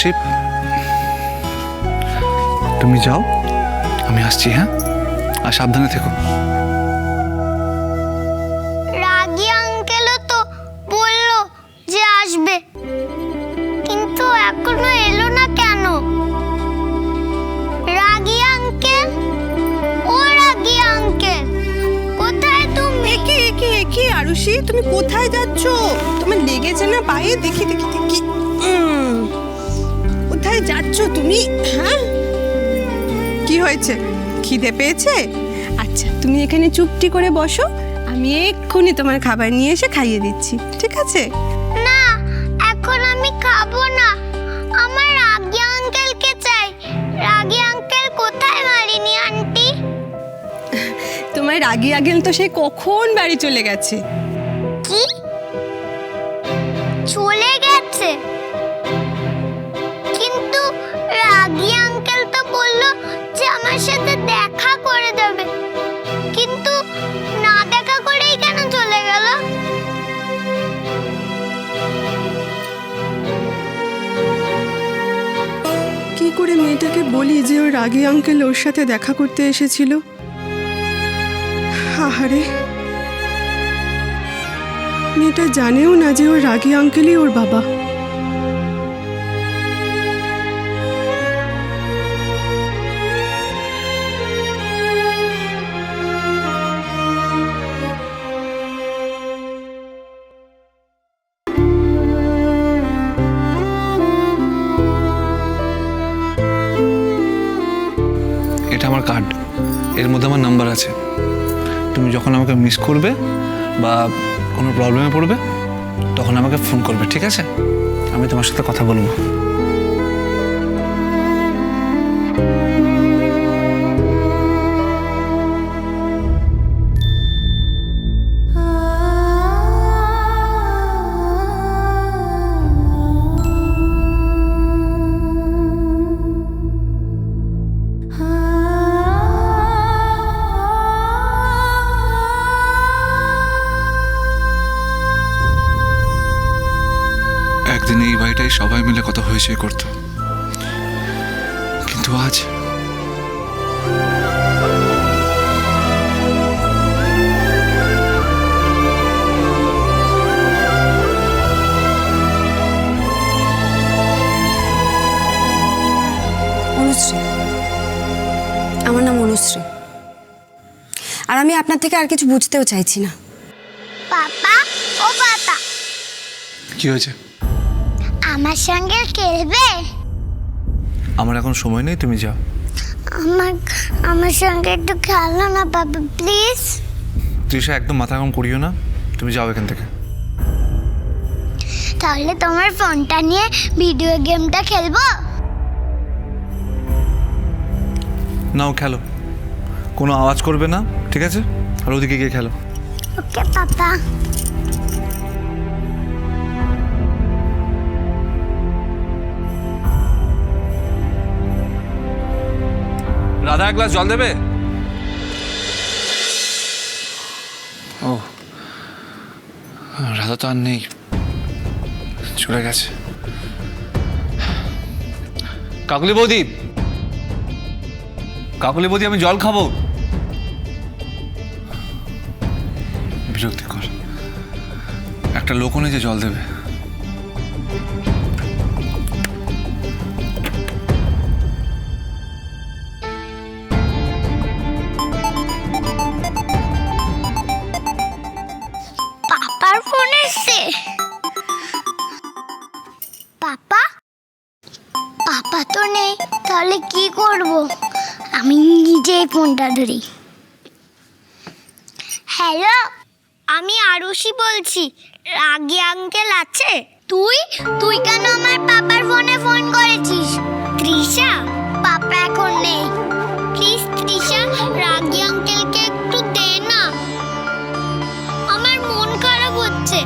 আরশি তুমি যাও আমি আসছি হ্যাঁ? আর সাবধানে থেকো। রাগি আঙ্কেলও তো বলল যে আসবে। কিন্তু এখনও এলো না কেন? রাগি আঙ্কেল? ও রাগি আঙ্কেল কোথায় তুমি? একে একে একে আরুষি? তুমি কোথায় যাচ্ছ? তোমার লেগেছে না পায়ে? দেখি দেখি দেখি। যাচ্ছ তুমি? হ্যাঁ? কি হয়েছে? খিদে পেয়েছে? আচ্ছা তুমি এখানে চুপটি করে বসো। আমি এক্ষুনি তোমার খাবার নিয়ে এসে খাইয়ে দিচ্ছি ঠিক আছে? না এখন আমি খাব না। আমার রাগি আঙ্কেলকে চাই। রাগি আঙ্কেল কোথায় মারিনি আন্টি? তোমার রাগি আগেল তো সেই কখন বাড়ি চলে গেছে? কি? চলে গেছে? বলি যে ওর রাগি আঙ্কেল ওর সাথে দেখা করতে এসেছিল। আহারে। মেয়েটা জানেও না যে ওর রাগি আঙ্কেলই ওর বাবা। আমার কার্ড এর মধ্যে আমার নাম্বার আছে। তুমি যখন আমাকে মিস করবে বা কোনো প্রবলেমে পড়বে, তখন আমাকে ফোন করবে, ঠিক আছে? আমি তোমার সাথে কথা বলব। হয়েছে করতো। কিন্তু আজ অনুশ্রী। আমার নাম অনুশ্রী। আর আমি আপনার থেকে আর কিছু বুঝতেও চাইছি না। পাপা ও পাপা কি হয়েছে? আমার সঙ্গে খেলবে? আমার এখন সময় নেই তুমি যাও। আমার আমার সঙ্গে একটু খেলো না বাবা প্লিজ। তৃষা একদম মাথা গরম করিও না। তুমি যাও এখান থেকে। তাহলে তোমার ফোনটা নিয়ে ভিডিও গেমটা খেলব? নাও খেলো। কোনো আওয়াজ করবে না ঠিক আছে? আর ওদিকে গিয়ে খেলো। ওকে পাপা। এক গ্লাস জল দেবে? ও। রাধা তো আর নেই। চলে গেছে। কাকুলি বৌদি! কাকুলি বৌদি, আমি জল খাব। বিরক্তিকর একটা লোকও নেই যে জল দেবে। তাহলে কি করব? আমি নিজেই ফোনটা ধরি। হ্যালো, আমি আরুষি বলছি। রাগি আঙ্কেল আছে? তুই? তুই কেন আমার পাপার ফোনে ফোন করেছিস? তৃষা, পাপা এখন নেই। প্লিজ তৃষা, রাগি আঙ্কেলকে একটু দে না। আমার মন খারাপ হচ্ছে।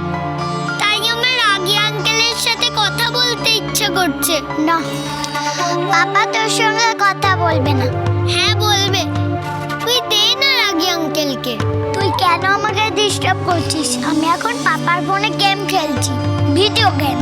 তাই আমার রাগি আঙ্কেলের সাথে কথা বলতে ইচ্ছে করছে। না। পাপা তোর সঙ্গে কথা বলবে না। হ্যাঁ বলবে। তুই দে না রাগি আঙ্কেলকে তুই কেন আমাকে ডিস্টার্ব করছিস? আমি এখন পাপার ফোনে গেম খেলছি। ভিডিও গেম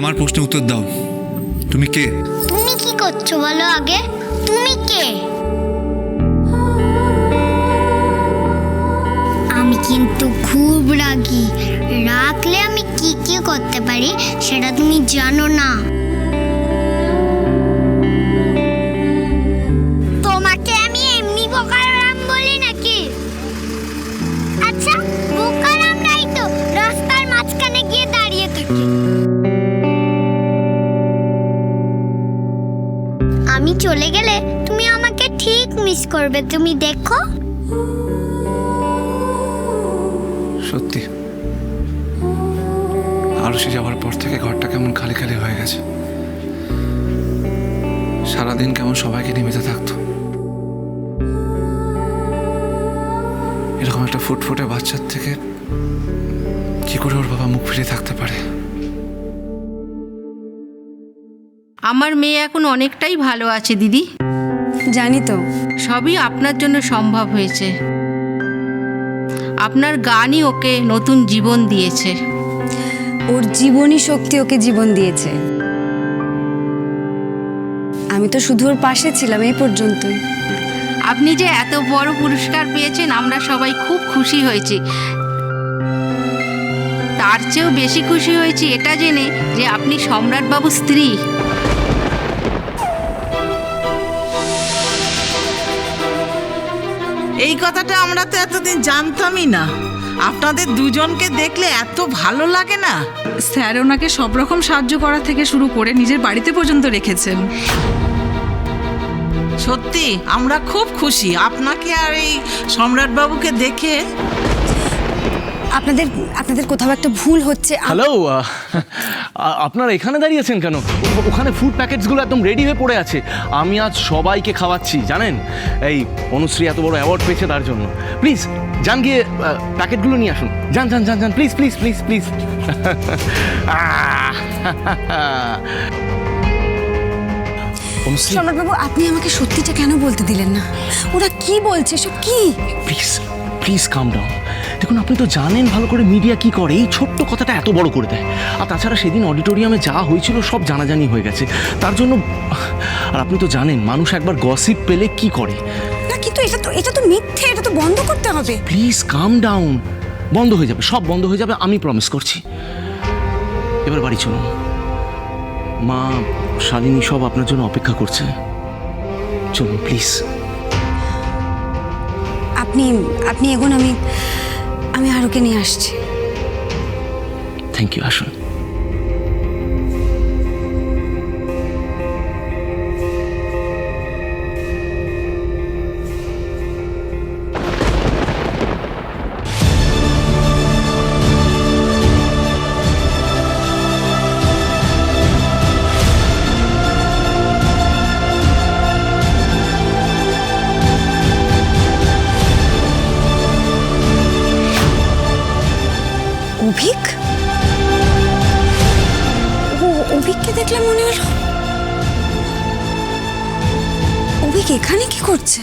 আমার প্রশ্নের উত্তর দাও। তুমি কে? তুমি কি করছ বলো আগে? তুমি কে? আমি কিন্তু খুব রাগি। রাখলে আমি কি কি করতে পারি সেটা তুমি জানো না। মিস করবে তুমি দেখো। সত্যি। আরুষি যাওয়ার পর থেকে ঘরটা কেমন খালি খালি হয়ে গেছে। সারাদিন কেমন সবাইকে নিমিতে থাকতো। এরকম একটা ফুটফুটে বাচ্চার থেকে কি করে ওর বাবা মুখ ফিরে থাকতে পারে? আমার মেয়ে এখন অনেকটাই ভালো আছে দিদি। জানি তো সবই আপনার জন্য সম্ভব হয়েছে। আপনার গানই ওকে নতুন জীবন দিয়েছে। ওর জীবনী শক্তি ওকে জীবন দিয়েছে। আমি তো শুধু ওর পাশে ছিলাম এই পর্যন্তই। আপনি যে এত বড় পুরস্কার পেয়েছেন আমরা সবাই খুব খুশি হয়েছি। তার চেয়েও বেশি খুশি হয়েছি এটা জেনে যে আপনি সম্রাটবাবুর স্ত্রী। এই কথাটা আমরা তো এতদিন জানতামই না। আপনাদের দুজনকে দেখলে এত ভালো লাগে না? স্যার ওনাকে সব রকম সাহায্য করা থেকে শুরু করে নিজের বাড়িতে পর্যন্ত রেখেছেন। সত্যি আমরা খুব খুশি। আপনাকে আর এই সম্রাটবাবুকে দেখে আপনাদের আপনাদের কোথাও একটা ভুল হচ্ছে হ্যালো আপনারা এখানে দাঁড়িয়েছেন কেন? ওখানে ফুড প্যাকেটসগুলো একদম রেডি হয়ে পড়ে আছে। আমি আজ সবাইকে খাওয়াচ্ছি জানেন? এই অনুশ্রী এত বড় অ্যাওয়ার্ড পেয়েছে তার জন্য। প্লিজ যান গিয়ে প্যাকেটগুলো নিয়ে আসুন। যান যান যান যান প্লিজ প্লিজ প্লিজ প্লিজ সম্রাটবাবু আপনি আমাকে সত্যিটা কেন বলতে দিলেন না? ওরা কি বলছে? সব কি? প্লিজ প্লিজ কাম ডাউন দেখুন আপনি তো জানেন ভালো করে মিডিয়া কি করে। এই ছোট্ট কথাটা এত বড় করে দেয়। আর তাছাড়া সেদিন অডিটোরিয়ামে যা হয়েছিল সব জানাজানি হয়ে গেছে। তার জন্য আর আপনি তো জানেন মানুষ একবার গসিপ পেলে কি করে? না কিন্তু এটা তো এটা তো মিথ্যে এটা তো বন্ধ করতে হবে। প্লিজ কাম ডাউন বন্ধ হয়ে যাবে সব বন্ধ হয়ে যাবে আমি প্রমিস করছি। এবার বাড়ি চলুন। মা শালিনী সব আপনার জন্য অপেক্ষা করছে। চলুন প্লিজ আপনি আপনি এগোন আমি আমি আরোকে নিয়ে আসছি। থ্যাংক ইউ আসুন অভিক এখানে কি করছে?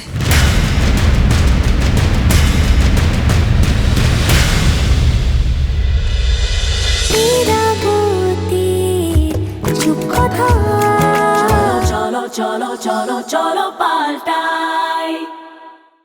চলো চলো চলো চলো পাল্টাই